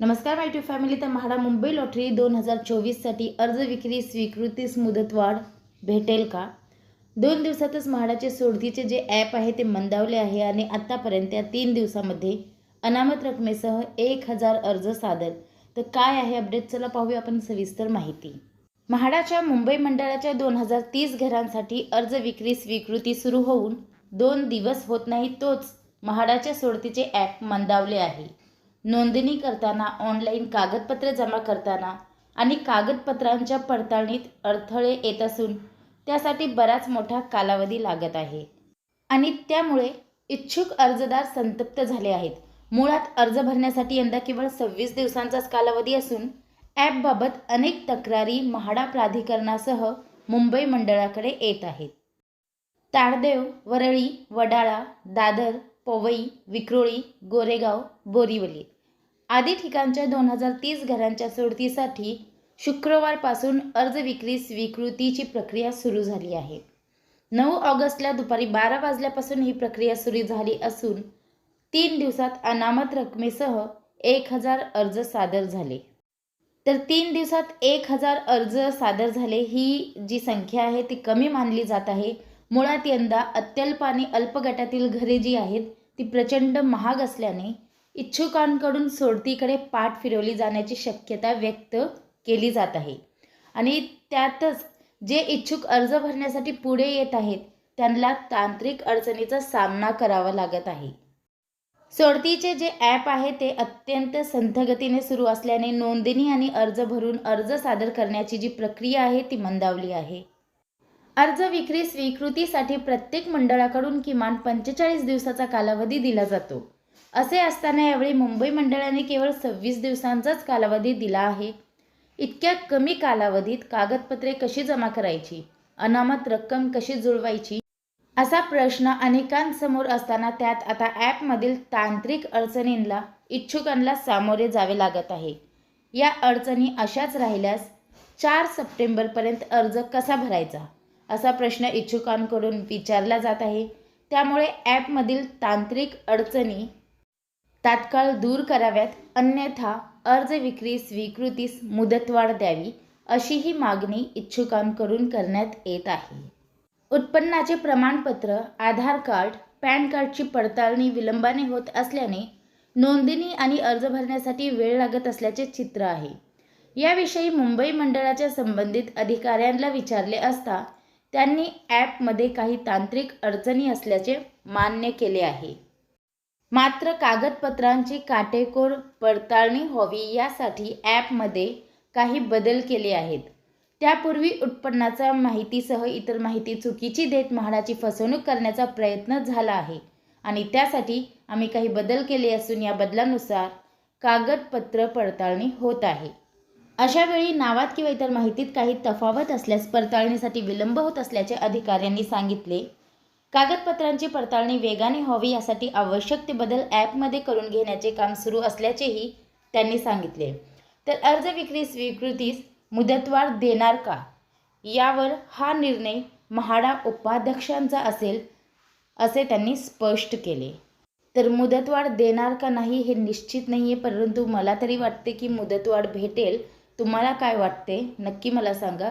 नमस्कार माय to family तर MHADA Mumbai lottery दोन हजार चोवीससाठी अर्ज विक्री स्वीकृतीस मुदतवाढ भेटेल का? दोन दिवसातच म्हाडाचे सोडतीचे जे ॲप आहे ते मंदावले आहे आणि आत्तापर्यंत या तीन दिवसामध्ये अनामत रकमेसह एक हजार अर्ज सादर. तर काय आहे अपडेट चला पाहूया आपण सविस्तर माहिती. म्हाडाच्या मुंबई मंडळाच्या दोन हजार तीस घरांसाठी अर्ज विक्री स्वीकृती सुरू होऊन दोन दिवस होत नाही तोच म्हाडाच्या सोडतीचे ॲप मंदावले आहे. नोंदणी करताना ऑनलाईन कागदपत्रे जमा करताना आणि कागदपत्रांच्या पडताळणीत अडथळे येत असून त्यासाठी बराच मोठा कालावधी लागत आहे. आणि त्यामुळे इच्छुक अर्जदार संतप्त झाले आहेत. मुळात अर्ज भरण्यासाठी यंदा केवळ सव्वीस दिवसांचाच कालावधी असून ॲपबाबत अनेक तक्रारी म्हाडा प्राधिकरणासह मुंबई मंडळाकडे येत आहेत. ताडदेव वरळी वडाळा दादर पोवई विक्रोळी गोरेगाव बोरिवली आदी ठिकाणच्या दोन हजार तीस घरांच्या सोडतीसाठी शुक्रवारपासून अर्ज विक्री स्वीकृतीची प्रक्रिया सुरू झाली आहे. नऊ ऑगस्टला दुपारी बारा वाजल्यापासून ही प्रक्रिया सुरू झाली असून तीन दिवसात अनामत रकमेसह एक हजार अर्ज सादर झाले. तर तीन दिवसात एक हजार अर्ज सादर झाले ही जी संख्या आहे ती कमी मानली जात आहे. मुळात यंदा अत्यल्प आणि अल्प गटातील घरे जी आहेत ती प्रचंड महाग असल्याने इच्छुकांकडून सोडतीकडे पाठ फिरवली जाण्याची शक्यता व्यक्त केली जात आहे. आणि त्यातच जे इच्छुक अर्ज भरण्यासाठी पुढे येत आहेत त्यांना तांत्रिक अडचणीचा सामना करावा लागत आहे. सोडतीचे जे ॲप आहे ते अत्यंत संथगतीने सुरू असल्याने नोंदणी आणि अर्ज भरून अर्ज सादर करण्याची जी प्रक्रिया आहे ती मंदावली आहे. अर्ज विक्री स्वीकृतीसाठी प्रत्येक मंडळाकडून किमान पंचेचाळीस दिवसाचा कालावधी दिला जातो. असे असताना यावेळी मुंबई मंडळाने केवळ सव्वीस दिवसांचाच कालावधी दिला आहे. इतक्या कमी कालावधीत कागदपत्रे कशी जमा करायची? अनामत रक्कम कशी जुळवायची? असा प्रश्न अनेकांसमोर असताना त्यात आता ॲपमधील तांत्रिक अडचणींना इच्छुकांना सामोरे जावे लागत आहे. या अडचणी अशाच राहिल्यास चार सप्टेंबरपर्यंत अर्ज कसा भरायचा? असा प्रश्न इच्छुकांकडून विचारला जात आहे. त्यामुळे ॲपमधील तांत्रिक अडचणी तात्काळ दूर कराव्यात अन्यथा अर्ज विक्री स्वीकृतीस मुदतवाढ द्यावी अशी ही मागणी इच्छुकांकडून करण्यात येत आहे. उत्पन्नाचे प्रमाणपत्र आधार कार्ड पॅन कार्डची पडताळणी विलंबाने होत असल्याने नोंदणी आणि अर्ज भरण्यासाठी वेळ लागत असल्याचे चित्र आहे. याविषयी मुंबई मंडळाच्या संबंधित अधिकाऱ्यांना विचारले असता त्यांनी ॲपमध्ये काही तांत्रिक अडचणी असल्याचे मान्य केले आहे. मात्र कागदपत्रांची काटेकोर पडताळणी व्हावी यासाठी ॲपमध्ये काही बदल केले आहेत. त्यापूर्वी उत्पन्नाचा माहितीसह इतर माहिती चुकीची देत म्हाडाची फसवणूक करण्याचा प्रयत्न झाला आहे आणि त्यासाठी आम्ही काही बदल केले असून या बदलानुसार कागदपत्र पडताळणी होत आहे. अशा वेळी नावात किंवा इतर माहितीत काही तफावत असल्यास पडताळणीसाठी विलंब होत असल्याचे अधिकाऱ्यांनी सांगितले. कागदपत्रांची पडताळणी वेगाने व्हावी यासाठी आवश्यक ते बदल ॲपमध्ये करून घेण्याचे काम सुरू असल्याचेही त्यांनी सांगितले. तर अर्ज विक्री स्वीकृतीस मुदतवाढ देणार का? यावर हा निर्णय म्हाडा उपाध्यक्षांचा असेल असे त्यांनी स्पष्ट केले. तर मुदतवाढ देणार का नाही हे निश्चित नाही आहे परंतु मला तरी वाटते की मुदतवाढ भेटेल. तुम्हाला काय वाटते? नक्की मला सांगा.